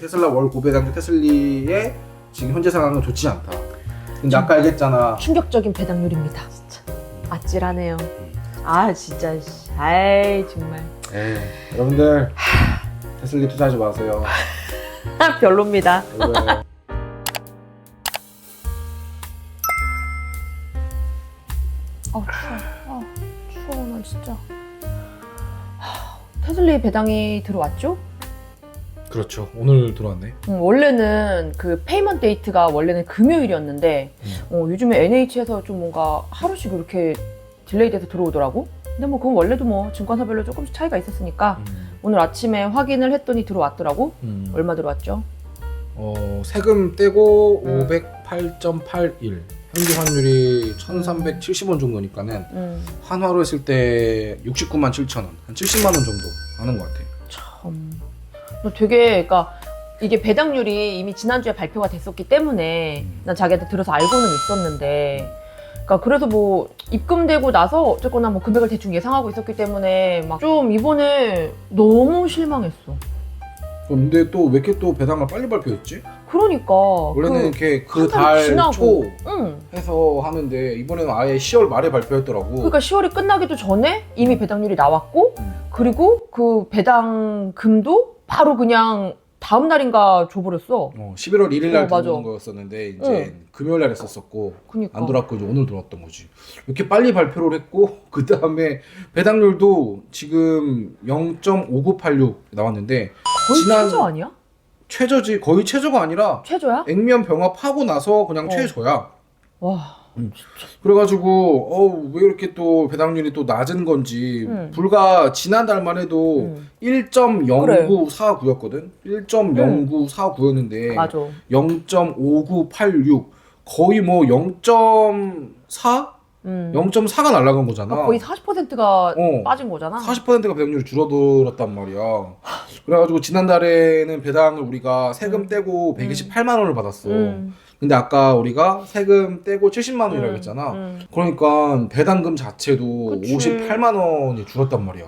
테슬라 월 고배당 테슬리의 지금 현재 상황은 좋지 않다. 근데 아까 얘기했잖아. 충격적인 배당률입니다. 진짜 아찔하네요. 아 진짜 씨. 아이 정말 에이, 여러분들 테슬리 투자하지 마세요. 별로입니다. 왜? 아 추워. 아 추워 나 진짜. 하, 테슬리 배당이 들어왔죠? 그렇죠. 오늘 들어왔네. 음, 원래는 그 페이먼트 데이트가 원래는 금요일이었는데 음. 어, 요즘에 NH에서 좀 뭔가 하루씩 이렇게 딜레이돼서 들어오더라고. 근데 뭐 그건 원래도 뭐 증권사별로 조금씩 차이가 있었으니까 오늘 아침에 확인을 했더니 들어왔더라고. 음. 얼마 들어왔죠? 어, 세금 떼고 음. 508.81. 현재 환율이 1,370원 정도니까는 음, 한화로 했을 때 69만 7천 원, 한 70만 원 정도 하는 것 같아. 참. 너 되게 그러니까 이게 배당률이 이미 지난주에 발표가 됐었기 때문에 음. 난 자기한테 들어서 알고는 있었는데 그러니까 그래서 뭐 입금되고 나서 어쨌거나 뭐 금액을 대충 예상하고 있었기 때문에 막 좀 이번에 너무 실망했어. 근데 또 왜 이렇게 또 배당을 빨리 발표했지? 그러니까 원래는 그, 이렇게 한그달달 지나고. 초 응. 해서 하는데 이번에는 아예 10월 말에 발표했더라고. 그러니까 10월이 끝나기도 전에 이미 배당률이 나왔고 음. 그리고 그 배당금도 바로 그냥 다음 날인가 줘버렸어. 어, 11월 1일 날 어, 맞아. 들어오는 거였었는데 이제 금요일 날 했었었고 그러니까. 안 돌았고 이제 오늘 들어왔던 거지. 이렇게 빨리 발표를 했고 그 다음에 배당률도 지금 0.5986 나왔는데 거의 지난- 최저 아니야? 최저지 거의 최저가 아니라 최저야? 액면 병합하고 나서 그냥 어. 최저야. 와. 그래가지고 어우 왜 이렇게 또 배당률이 또 낮은 건지 음. 불과 지난달만 해도 음. 1.0949였거든. 1.0949였는데 맞아. 0.5986 거의 뭐 0.4? 음. 0.4가 날라간 거잖아. 그러니까 거의 40%가 어. 빠진 거잖아. 40%가 배당률이 줄어들었단 말이야. 그래가지고 지난달에는 배당을 우리가 세금 음. 떼고 128만 원을 받았어. 음. 근데 아까 우리가 세금 떼고 70만 원이라고 음. 했잖아. 음. 그러니까 배당금 자체도 그치. 58만 원이 줄었단 말이야.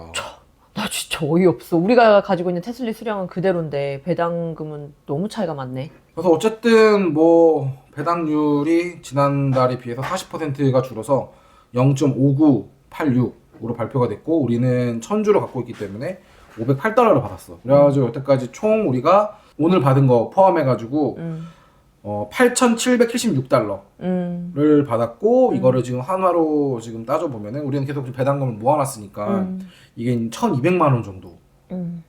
나 진짜 어이없어. 우리가 가지고 있는 테슬리 수량은 그대로인데 배당금은 너무 차이가 많네. 그래서 어쨌든 뭐 배당률이 지난달에 비해서 40%가 줄어서 0.5986으로 발표가 됐고 우리는 1000주를 갖고 있기 때문에 508달러를 받았어. 그래가지고 여태까지 총 우리가 오늘 받은 거 포함해가지고 음. 어, 8,776달러를 음. 받았고 음. 이거를 지금 한화로 지금 따져 보면은 우리는 계속 지금 배당금을 모아놨으니까 음. 이게 1,200만 원 정도가 음.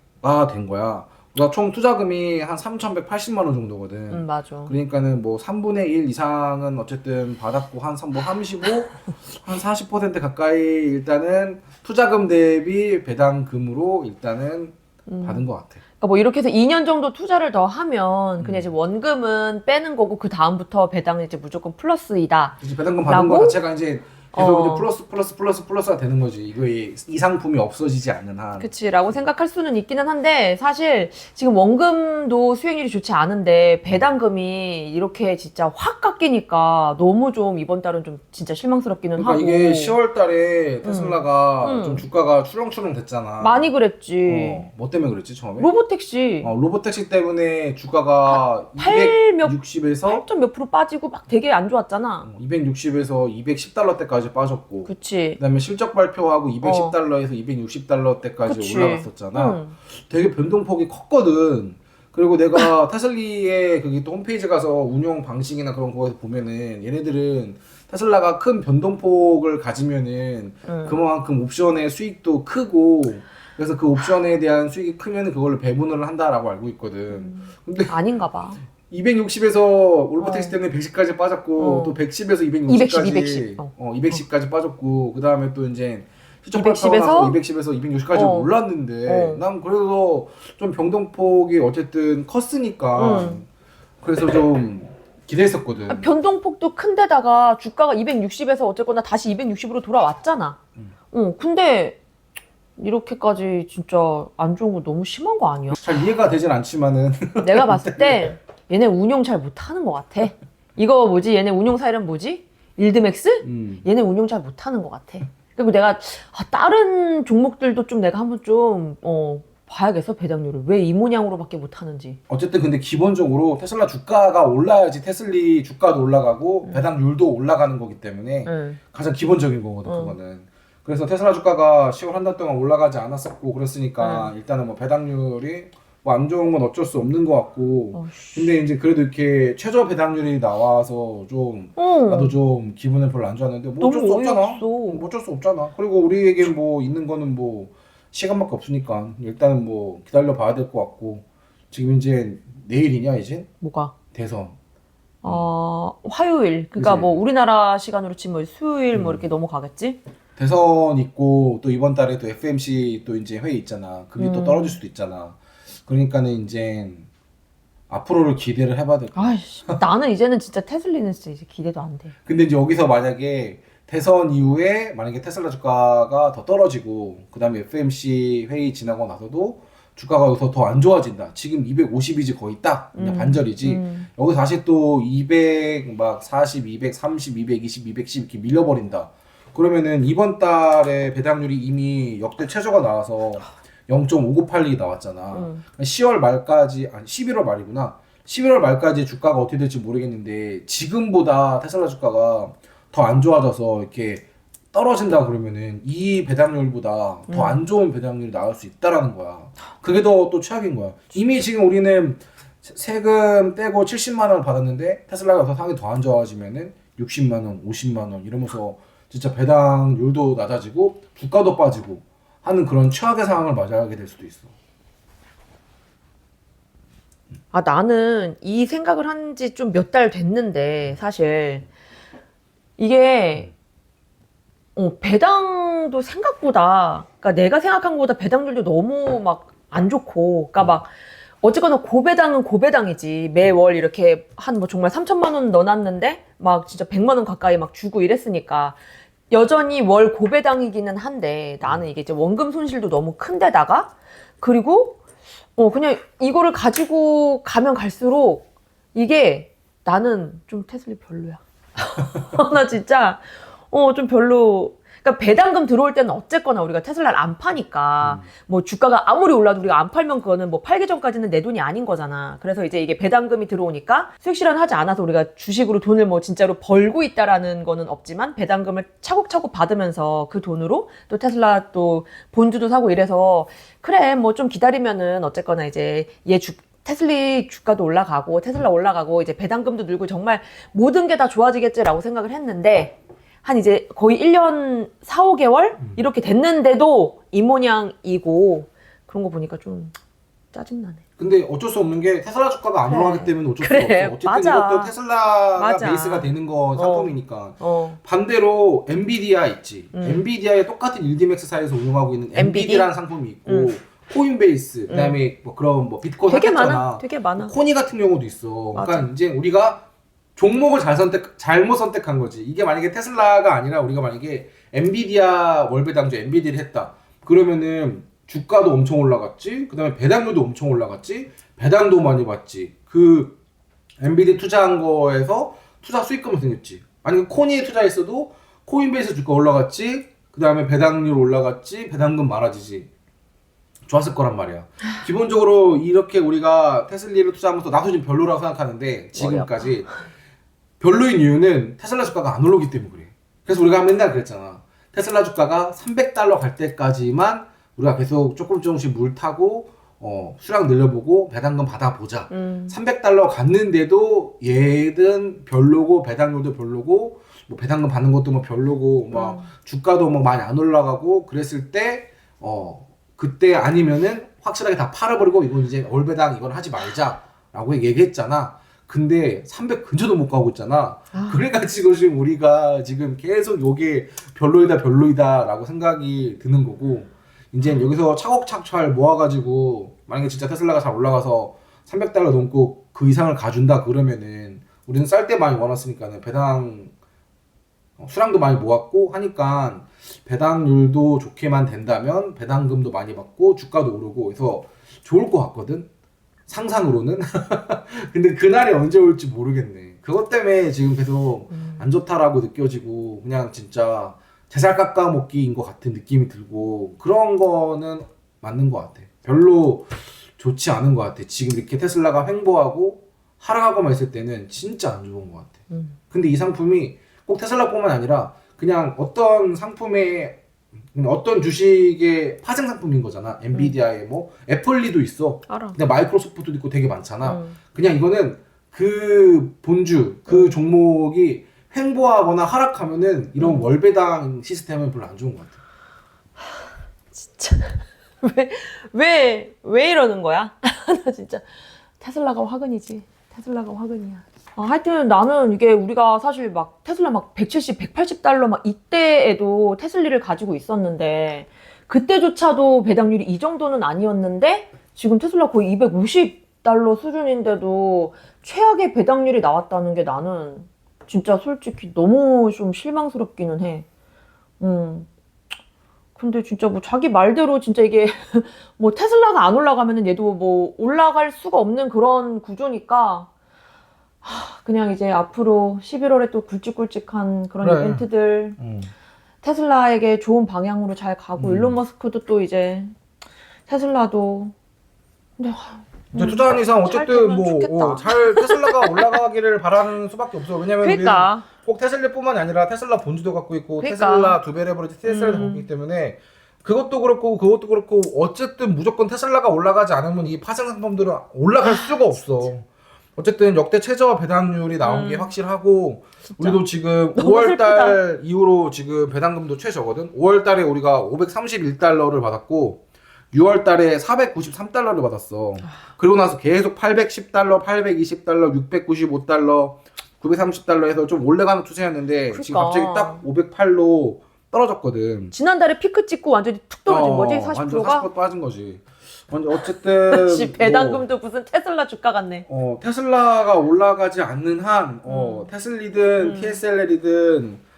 된 거야. 우리가 총 투자금이 한 3,180만 원 정도거든. 음, 맞아. 그러니까는 뭐 3분의 1 이상은 어쨌든 받았고 한뭐 35, 한 40% 가까이 일단은 투자금 대비 배당금으로 일단은 음. 받은 것 같아. 그러니까 뭐 이렇게 해서 2년 정도 투자를 더 하면 음. 그냥 이제 원금은 빼는 거고 그 다음부터 배당은 이제 무조건 플러스이다. 이제 배당금 받은 라고? 거 자체가 이제 계속 어. 이제 플러스 플러스 플러스 플러스가 되는 거지. 이거 이, 이 상품이 없어지지 않는 한. 그치라고 생각할 수는 있기는 한데 사실 지금 원금도 수익률이 좋지 않은데 배당금이 이렇게 진짜 확 깎이니까 너무 좀 이번 달은 좀 진짜 실망스럽기는 그러니까 하고 이게 10월 달에 테슬라가 음. 좀 주가가 추렁추렁 됐잖아. 많이 그랬지. 어, 뭐 때문에 그랬지 처음에? 로보택시 어, 로보택시 때문에 주가가 8 몇- 260에서 8점 몇 프로 빠지고 막 되게 안 좋았잖아. 260에서 210달러 때까지 빠졌고 그치. 그다음에 실적 발표하고 210달러에서 260달러 때까지 그치. 올라갔었잖아. 응. 되게 변동폭이 컸거든. 그리고 내가 테슬리의 그게 또 홈페이지 가서 운용 방식이나 그런 거에서 보면은 얘네들은 테슬라가 큰 변동폭을 가지면은 응. 그만큼 옵션의 수익도 크고 그래서 그 옵션에 대한 수익이 크면 그걸로 배분을 한다라고 알고 있거든. 음. 근데 아닌가 봐. 260에서 올버텍스 어. 때문에 110까지 빠졌고 어. 또 110에서 210, 260까지 210. 어. 어, 210까지 빠졌고 그 다음에 또 이제 210 210에서 에서 210에서 260까지 어. 올랐는데 어. 난 그래서 좀 병동폭이 어쨌든 컸으니까 음. 그래서 좀 기대했었거든. 아, 변동폭도 큰데다가 주가가 260에서 어쨌거나 다시 260으로 돌아왔잖아. 음. 어, 근데 이렇게까지 진짜 안 좋은 거 너무 심한 거 아니야? 잘 이해가 되진 않지만은 내가 봤을 때 얘네 운용 잘 못하는 것 같아. 이거 뭐지? 얘네 운용 사 이름 뭐지? 일드맥스? 음. 얘네 운용 잘 못하는 것 같아. 그리고 내가 아, 다른 종목들도 좀 내가 한번 좀 어, 봐야겠어 배당률을 왜 이 모양으로밖에 못 하는지. 어쨌든 근데 기본적으로 테슬라 주가가 올라야지 테슬리 주가도 올라가고 음. 배당률도 올라가는 거기 때문에 응. 가장 기본적인 거거든 어. 그거는. 그래서 테슬라 주가가 10월 한 달 동안 올라가지 않았었고 네. 그랬으니까 일단은 뭐 배당률이 뭐 안 좋은 건 어쩔 수 없는 것 같고 어씨. 근데 이제 그래도 이렇게 최저 배당률이 나와서 좀 어. 나도 좀 기분을 별로 안 좋았는데 뭐 어쩔 수 너무 없잖아. 어이없어. 뭐 어쩔 수 없잖아. 그리고 우리에게 뭐 있는 거는 뭐 시간밖에 없으니까 일단은 뭐 기다려 봐야 될 것 같고 지금 이제 내일이냐 이제 뭐가? 대선. 어 화요일. 그러니까 그치. 뭐 우리나라 시간으로 치면 수요일 뭐 음. 이렇게 넘어가겠지? 대선 있고 또 이번 달에 또 FMC 또 이제 회의 있잖아. 그게 또 음. 떨어질 수도 있잖아. 그러니까는 이제 앞으로를 기대를 해봐야 될 거야. 아이씨 나는 이제는 진짜 테슬리는 진짜 이제 기대도 안 돼. 근데 이제 여기서 만약에 대선 이후에 만약에 테슬라 주가가 더 떨어지고 그다음에 FMC 회의 지나고 나서도 주가가 여기서 더 안 좋아진다. 지금 250이지 거의 딱 그냥 음, 반절이지. 음. 여기 다시 또 200, 막 40, 200, 30, 220, 210 이렇게 밀려버린다. 그러면은 이번 달에 배당률이 이미 역대 최저가 나와서 0.5982 나왔잖아. 음. 10월 말까지 아니 11월 말이구나. 11월 말까지 주가가 어떻게 될지 모르겠는데 지금보다 테슬라 주가가 더 안 좋아져서 이렇게 떨어진다 그러면은 이 배당률보다 더 안 좋은 배당률이 나올 수 있다라는 거야. 그게 더 또 최악인 거야. 이미 지금 우리는 세- 세금 떼고 70만 원 받았는데 테슬라가 더 상황이 더 안 좋아지면은 60만 원, 50만 원 이러면서 진짜 배당률도 낮아지고 주가도 빠지고 하는 그런 최악의 상황을 맞이하게 될 수도 있어. 아, 나는 이 생각을 한 지 좀 몇 달 됐는데, 사실. 이게, 어, 배당도 생각보다, 그러니까 내가 생각한 것보다 배당률도 너무 막 안 좋고, 그러니까 막, 어쨌거나 고배당은 고배당이지. 매월 이렇게 한 뭐 정말 3천만 원 넣어놨는데, 막 진짜 100만 원 가까이 막 주고 이랬으니까, 여전히 월 고배당이기는 한데, 나는 이게 이제 원금 손실도 너무 큰데다가, 그리고 어, 그냥 이거를 가지고 가면 갈수록 이게 나는 좀 테슬리 별로야. 나 진짜, 어, 좀 별로. 그러니까 배당금 들어올 때는 어쨌거나 우리가 테슬라를 안 파니까 뭐 주가가 아무리 올라도 우리가 안 팔면 그거는 뭐 팔기 전까지는 내 돈이 아닌 거잖아. 그래서 이제 이게 배당금이 들어오니까 수익 실현하지 않아서 우리가 주식으로 돈을 뭐 진짜로 벌고 있다라는 거는 없지만 배당금을 차곡차곡 받으면서 그 돈으로 또 테슬라 또 본주도 사고 이래서 그래 뭐 좀 기다리면은 어쨌거나 이제 얘 주, 테슬리 주가도 올라가고 테슬라 올라가고 이제 배당금도 늘고 정말 모든 게 다 좋아지겠지라고 생각을 했는데 한 이제 거의 1년 4, 5개월 이렇게 됐는데도 이 모양이고 그런 거 보니까 좀 짜증나네. 근데 어쩔 수 없는 게 테슬라 주가가 안 그래. 올라가기 때문에 어쩔 그래, 수 없어. 어쨌든 맞아. 이것도 테슬라가 맞아. 베이스가 되는 거 상품이니까. 어. 반대로 엔비디아 있지. 음. 엔비디아의 똑같은 일디맥스사에서 운영하고 있는 엔비디? 엔비디라는 상품이 있고 음. 코인베이스 그다음에 뭐 그런 뭐 비트코인 되게. 많아. 되게 많아. 코니 같은 경우도 있어. 맞아. 그러니까 이제 우리가 종목을 잘 선택 잘못 선택한 거지. 이게 만약에 테슬라가 아니라 우리가 만약에 엔비디아 월배 당주 엔비디를 했다. 그러면은 주가도 엄청 올라갔지. 그다음에 배당률도 엄청 올라갔지. 배당도 많이 받지. 그 엔비디 투자한 거에서 투자 수익금이 생겼지. 아니 코니에 투자했어도 코인베이스 주가 올라갔지. 그다음에 배당률 올라갔지. 배당금 많아지지. 좋았을 거란 말이야. 기본적으로 이렇게 우리가 테슬리를 투자하면서 나도 지금 별로라고 생각하는데 지금까지 별로인 이유는 테슬라 주가가 안 올라오기 때문에 그래. 그래서 우리가 맨날 그랬잖아. 테슬라 주가가 300달러 갈 때까지만 우리가 계속 조금 조금씩 물 타고 어, 수량 늘려보고 배당금 받아보자. 음. 300달러 갔는데도 얘는 별로고 배당률도 별로고 뭐 배당금 받는 것도 뭐 별로고 막 음. 주가도 뭐 많이 안 올라가고 그랬을 때 어 그때 아니면은 확실하게 다 팔아버리고 이건 이제 월배당 이건 하지 말자라고 얘기했잖아. 근데 300 근처도 못 가고 있잖아. 아. 그래가지고 지금 우리가 지금 계속 요게 별로이다 별로이다라고 생각이 드는 거고 이제 여기서 차곡차곡 모아가지고 만약에 진짜 테슬라가 잘 올라가서 300달러 넘고 그 이상을 가준다 그러면은 우리는 쌀 때 많이 모았으니까는 배당 어, 수량도 많이 모았고 하니까 배당률도 좋게만 된다면 배당금도 많이 받고 주가도 오르고 그래서 좋을 것 같거든 상상으로는 근데 그날이 언제 올지 모르겠네 그것 때문에 지금 계속 음. 안 좋다라고 느껴지고 그냥 진짜 제살 깎아 먹기인 것 같은 느낌이 들고 그런 거는 맞는 것 같아 별로 좋지 않은 것 같아. 지금 이렇게 테슬라가 횡보하고 하락하고만 있을 때는 진짜 안 좋은 것 같아. 음. 근데 이 상품이 꼭 테슬라뿐만 아니라 그냥 어떤 상품의 그냥 어떤 주식의 파생 상품인 거잖아. 엔비디아의 뭐 애플리도 있어. 알아. 근데 마이크로소프트도 있고 되게 많잖아. 음. 그냥 이거는 그 본주 그 종목이 횡보하거나 하락하면은 이런 음. 월배당 시스템은 별로 안 좋은 것 같아. 진짜 왜왜 왜 이러는 거야? 나 진짜 테슬라가 화근이지. 테슬라가 화근이야. 아, 하여튼 나는 이게 우리가 사실 막 테슬라 막 170, 180달러 막 이때에도 테슬리를 가지고 있었는데 그때조차도 배당률이 이 정도는 아니었는데 지금 테슬라 거의 250달러 수준인데도 최악의 배당률이 나왔다는 게 나는 진짜 솔직히 너무 좀 실망스럽기는 해. 음. 근데 진짜 뭐 자기 말대로 진짜 이게 뭐 테슬라가 안 올라가면은 얘도 뭐 올라갈 수가 없는 그런 구조니까 하, 그냥 이제 앞으로 11월에 또 굵직굵직한 그런 그래. 이벤트들 테슬라에게 좋은 방향으로 잘 가고 음. 일론 머스크도 또 이제 테슬라도 근데 하, 이제 음, 투자한 이상 잘 어쨌든 되면 좋겠다. 뭐잘 테슬라가 올라가기를 바라는 수밖에 없어. 왜냐면 우리는 그러니까 꼭 테슬라뿐만이 아니라 테슬라 본주도 갖고 있고 그러니까. 테슬라 두 배 레버리지 테슬라를 음. 갖고 있기 때문에 그것도 그렇고 그것도 그렇고 어쨌든 무조건 테슬라가 올라가지 않으면 이 파생 상품들은 올라갈 수가 없어. 어쨌든 역대 최저 배당률이 나온 음. 게 확실하고 우리도 지금 너무 5월 달 이후로 지금 배당금도 최저거든. 5월 달에 우리가 531달러를 받았고 6월 달에 493달러를 받았어. 그리고 나서 계속 810달러, 820달러, 695달러, 930달러 해서 좀 올라가는 추세였는데 지금 그러니까. 갑자기 딱 508로 떨어졌거든. 지난달에 피크 찍고 완전히 툭 떨어진 어, 거지 완전 40%가 40% 빠진 거지. 완전 어쨌든 씨 배당금도 무슨 테슬라 주가 같네. 뭐, 어, 테슬라가 올라가지 않는 한 어, 음. 테슬리든 음. TSL이든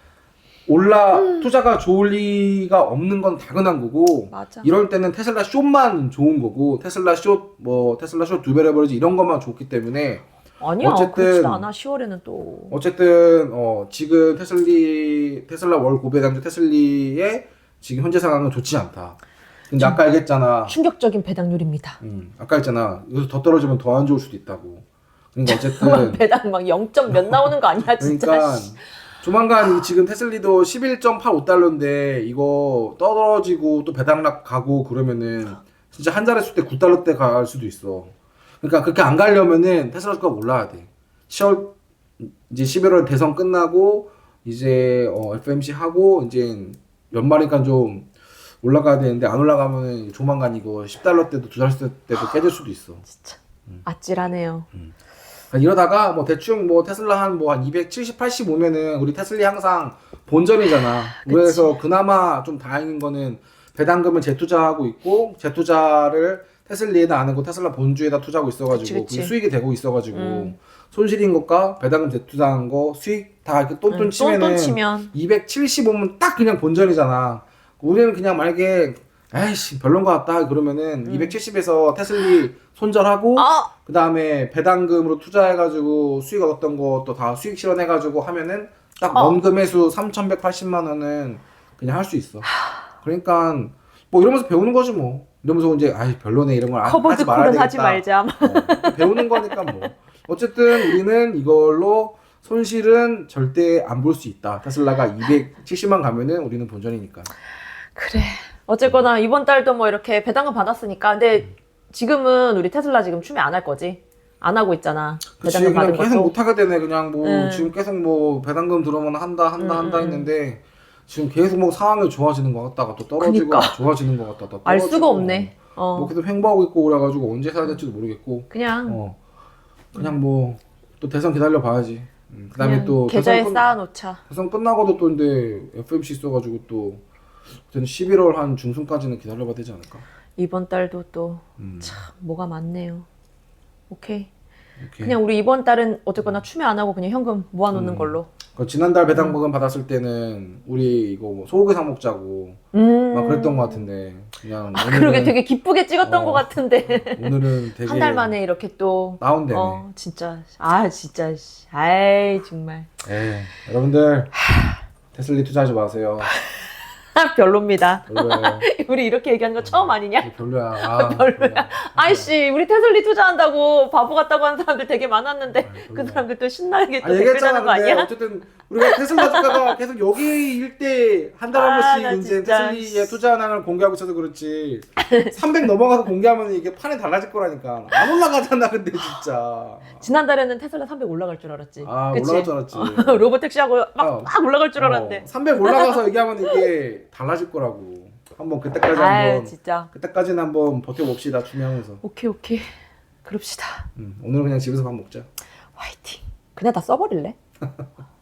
올라 투자가 좋을 리가 없는 건 당연한 거고 맞아. 이럴 때는 테슬라 숏만 좋은 거고 테슬라 숏뭐 테슬라 숏 두 배를 버리지 이런 것만 좋기 때문에 아니야 어쨌든- 그렇지도 않아 10월에는 또 어쨌든 어 지금 테슬리 테슬라 월 고배당주 테슬리의 지금 현재 상황은 좋지 않다. 근데 아까 얘기했잖아. 충격적인 배당률입니다. 음, 아까 했잖아. 여기서 더 떨어지면 더 안 좋을 수도 있다고. 그러니까 어쨌든 배당 막 0점 몇 나오는 거 아니야 진짜. 그러니까 조만간 이 지금 테슬리도 11.85달러인데 이거 떨어지고 또 배당락 가고 그러면은 진짜 한 자리 숫때 9달러 때 갈 수도 있어. 그러니까 그렇게 안 가려면은 테슬라 주가가 올라야 돼. 10월 이제 11월 대선 끝나고 이제 어, FMC 하고 이제 연말이니까 좀 올라가야 되는데 안 올라가면은 조만간 이거 10달러 때도 두 자릿수 때도 깨질 수도 있어. 진짜 아찔하네요. 그러니까 이러다가 뭐 대충 뭐 테슬라 한 뭐 한 270, 80 오면은 우리 테슬리 항상 본전이잖아. 그래서 그나마 좀 다행인 거는 배당금을 재투자하고 있고 재투자를 테슬리에다 안 하고 테슬라 본주에다 투자하고 있어가지고. 그게 수익이 되고 있어가지고 음. 손실인 것과 배당금 재투자한 거 수익 다 이렇게 똔똔 응, 치면은 똔똔 치면 275면 딱 그냥 본전이잖아. 우리는 그냥 만약에 에이씨 별론 것 같다 그러면은 270에서 테슬리 손절하고 아 그 다음에 배당금으로 투자해가지고 수익 얻었던 것도 다 수익 실현해가지고 하면은 딱 어. 원금회수 3,180만 원은 그냥 할 수 있어. 그러니까 뭐 이러면서 배우는 거지 뭐. 이러면서 이제 아이 별로네 이런 걸 아- 커버드 하지 말아야 콜은 하지 되겠다. 말자. 어, 배우는 거니까 뭐. 어쨌든 우리는 이걸로 손실은 절대 안 볼 수 있다. 테슬라가 270만 가면은 우리는 본전이니까. 그래. 어쨌거나 이번 달도 뭐 이렇게 배당금 받았으니까 근데 지금은 우리 테슬라 지금 추매 안 할 거지. 안 하고 있잖아. 그치 배당금 그냥 받은 계속 것도. 못 하게 되네 그냥 뭐 음. 지금 계속 뭐 배당금 들어오면 한다 한다 음, 한다 음, 했는데 지금 계속 뭐 상황이 좋아지는 것 같다가 또 떨어지고 그니까. 좋아지는 것 같다 또알 떨어지고 수가 없네. 어. 뭐 계속 횡보하고 있고 그래가지고 언제 사야 될지도 모르겠고 그냥 어 그냥 뭐 또 대선 기다려 봐야지 음, 그다음에 그냥 또 계좌에 대선, 끝, 쌓아놓자. 대선 끝나고도 또 근데 FMC 있어가지고 또 그때는 11월 한 중순까지는 기다려봐야 되지 않을까 이번 달도 또 음, 참 뭐가 많네요. 오케이. 이렇게. 그냥 우리 이번 달은 어쨌거나 추매 안 하고 그냥 현금 모아놓는 음. 걸로. 그 지난달 배당금 받았을 때는 우리 이거 뭐 소고기 사 먹자고 음. 막 그랬던 것 같은데 그냥 아, 오늘은 그러게 되게 기쁘게 찍었던 어. 것 같은데 오늘은 되게 한 달 만에 이렇게 또 나온대네. 어, 진짜 아 진짜 씨. 아이 정말 에이, 여러분들 테슬리 투자하지 마세요. 별로입니다. 별로야. 우리 이렇게 얘기하는 거 처음 아니냐? 별로야. 아, 별로야. 아이씨, 우리 테슬리 투자한다고 바보 같다고 하는 사람들 되게 많았는데 아이, 그. 사람들 또 신나게 또 아 댓글 얘기했잖아 다는 거 아니야? 어쨌든 우리가 테슬라 주가가 계속 여기 일대 한달한 아, 번씩 나 이제 진짜. 테슬리에 투자하는 걸 공개하고 있어서 그렇지 300 넘어가서 공개하면 이게 판이 달라질 거라니까 안 올라가잖아 근데 진짜 지난달에는 테슬라 300 올라갈 줄 알았지. 아 그치? 올라갈 줄 알았지 어, 로봇 택시하고 막, 어. 막 올라갈 줄 알았는데. 300 올라가서 얘기하면 이게 달라질 거라고 한번 그때까지 아유, 한번 진짜. 그때까지는 한번 버텨봅시다 투명해서 오케이, 오케이. 그럽시다. 음, 오늘은 그냥 집에서 밥 먹자 화이팅. 그냥 다 써버릴래?